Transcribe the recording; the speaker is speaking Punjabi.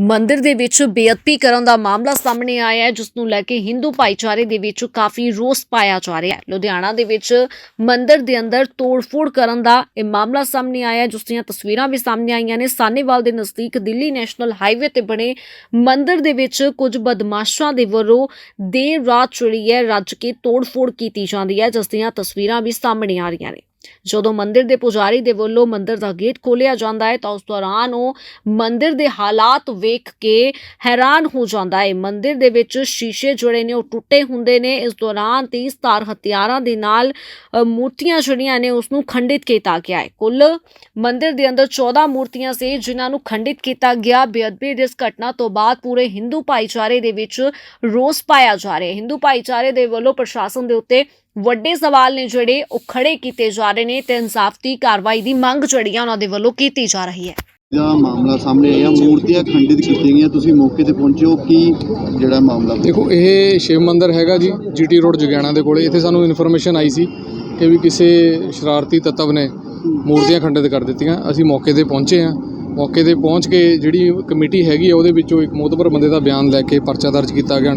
ਮੰਦਿਰ ਦੇ ਵਿੱਚ ਬੇਅਦਬੀ ਕਰਨ ਦਾ ਮਾਮਲਾ ਸਾਹਮਣੇ ਆਇਆ ਹੈ ਜਿਸ ਨੂੰ ਲੈ ਕੇ ਹਿੰਦੂ ਭਾਈਚਾਰੇ ਦੇ ਵਿੱਚ ਕਾਫੀ ਰੋਸ ਪਾਇਆ ਜਾ ਰਿਹਾ ਹੈ। ਲੁਧਿਆਣਾ ਦੇ ਵਿੱਚ ਮੰਦਿਰ ਦੇ ਅੰਦਰ ਤੋੜਫੋੜ ਕਰਨ ਦਾ ਇਹ ਮਾਮਲਾ ਸਾਹਮਣੇ ਆਇਆ ਹੈ, ਜਿਸ ਦੀਆਂ ਤਸਵੀਰਾਂ ਵੀ ਸਾਹਮਣੇ ਆਈਆਂ ਨੇ। ਸਾਨੇਵਾਲ ਦੇ ਨਜ਼ਦੀਕ ਦਿੱਲੀ ਨੈਸ਼ਨਲ ਹਾਈਵੇ ਤੇ ਬਣੇ ਮੰਦਿਰ ਦੇ ਵਿੱਚ ਕੁਝ ਬਦਮਾਸ਼ਾਂ ਦੇ ਵੱਲੋਂ ਦੇਰ ਰਾਤ ਜਿਹੜੀ ਹੈ, ਰੱਜ ਕੇ ਤੋੜਫੋੜ ਕੀਤੀ ਜਾਂਦੀ ਹੈ, ਜਿਸ ਦੀਆਂ ਤਸਵੀਰਾਂ ਵੀ ਸਾਹਮਣੇ ਆ ਰਹੀਆਂ ਨੇ। ਜਦੋਂ ਮੰਦਿਰ ਦੇ ਪੁਜਾਰੀ ਦੇ ਵੱਲੋਂ ਮੰਦਿਰ ਦਾ ਗੇਟ ਖੋਲਿਆ ਜਾਂਦਾ ਹੈ ਤਾਂ ਉਸ ਦੌਰਾਨ ਉਹ ਮੰਦਿਰ ਦੇ ਹਾਲਾਤ ਵੇਖ ਕੇ ਹੈਰਾਨ ਹੋ ਜਾਂਦਾ ਹੈ। ਮੰਦਿਰ ਦੇ ਵਿੱਚ ਸ਼ੀਸ਼ੇ ਜਿਹੜੇ ਨੇ ਉਹ ਟੁੱਟੇ ਹੁੰਦੇ ਨੇ। ਇਸ ਦੌਰਾਨ ਤੇਜ਼ਧਾਰ ਹਥਿਆਰਾਂ ਦੇ ਨਾਲ ਮੂਰਤੀਆਂ ਜਿਹੜੀਆਂ ਨੇ ਉਸ ਨੂੰ ਖੰਡਿਤ ਕੀਤਾ ਗਿਆ ਹੈ। ਕੁੱਲ ਮੰਦਿਰ ਦੇ ਅੰਦਰ 14 ਮੂਰਤੀਆਂ ਸੀ, ਜਿਨ੍ਹਾਂ ਨੂੰ ਖੰਡਿਤ ਕੀਤਾ ਗਿਆ। ਬੇਅਦਬੀ ਦੀ ਇਸ ਘਟਨਾ ਤੋਂ ਬਾਅਦ ਪੂਰੇ ਹਿੰਦੂ ਭਾਈਚਾਰੇ ਦੇ ਵਿੱਚ ਰੋਸ ਪਾਇਆ ਜਾ ਰਿਹਾ ਹੈ। ਹਿੰਦੂ ਭਾਈਚਾਰੇ ਦੇ ਵੱਲੋਂ ਪ੍ਰਸ਼ਾਸਨ ਦੇ ਉੱਤੇ ਵੱਡੇ ਸਵਾਲ ਨੇ ਜਿਹੜੇ ਉਹ ਖੜੇ ਕੀਤੇ ਜਾ ਰਹੇ ਨੇ ਤੇ ਇਨਸਾਫ ਦੀ ਕਾਰਵਾਈ ਦੀ ਮੰਗ ਜਿਹੜੀ ਆ ਉਹਨਾਂ ਦੇ ਵੱਲੋਂ ਕੀਤੀ ਜਾ ਰਹੀ ਹੈ। ਦਾ ਮਾਮਲਾ ਸਾਹਮਣੇ ਆਇਆ। ਮੂਰਤੀਆਂ ਖੰਡਿਤ ਕੀਤੀਆਂ ਗਈਆਂ। ਤੁਸੀਂ ਮੌਕੇ ਤੇ ਪਹੁੰਚੇ। ਹੋ ਕੀ ਜਿਹੜਾ ਮਾਮਲਾ ਦੇਖੋ ਇਹ ਸ਼ਿਵ ਮੰਦਿਰ ਹੈਗਾ ਜੀ ਜੀਟੀ ਰੋਡ ਜਗਿਆਣਾ ਦੇ ਕੋਲੇ। ਇੱਥੇ ਸਾਨੂੰ ਇਨਫੋਰਮੇਸ਼ਨ ਆਈ ਸੀ ਕਿ ਵੀ ਕਿਸੇ ਸ਼ਰਾਰਤੀ ਤੱਤਵ ਨੇ ਮੂਰਤੀਆਂ ਖੰਡਿਤ ਕਰ ਦਿੱਤੀਆਂ। ਅਸੀਂ ਮੌਕੇ ਤੇ ਪਹੁੰਚੇ ਹਾਂ। ਮੌਕੇ ਤੇ ਪਹੁੰਚ ਕੇ ਜਿਹੜੀ ਕਮੇਟੀ ਹੈਗੀ ਆ ਉਹਦੇ ਵਿੱਚੋਂ ਇੱਕ ਮੋਤਬਰ ਬੰਦੇ ਦਾ ਬਿਆਨ ਲੈ ਕੇ ਪਰਚਾ ਦਰਜ ਕੀਤਾ ਗਿਆ।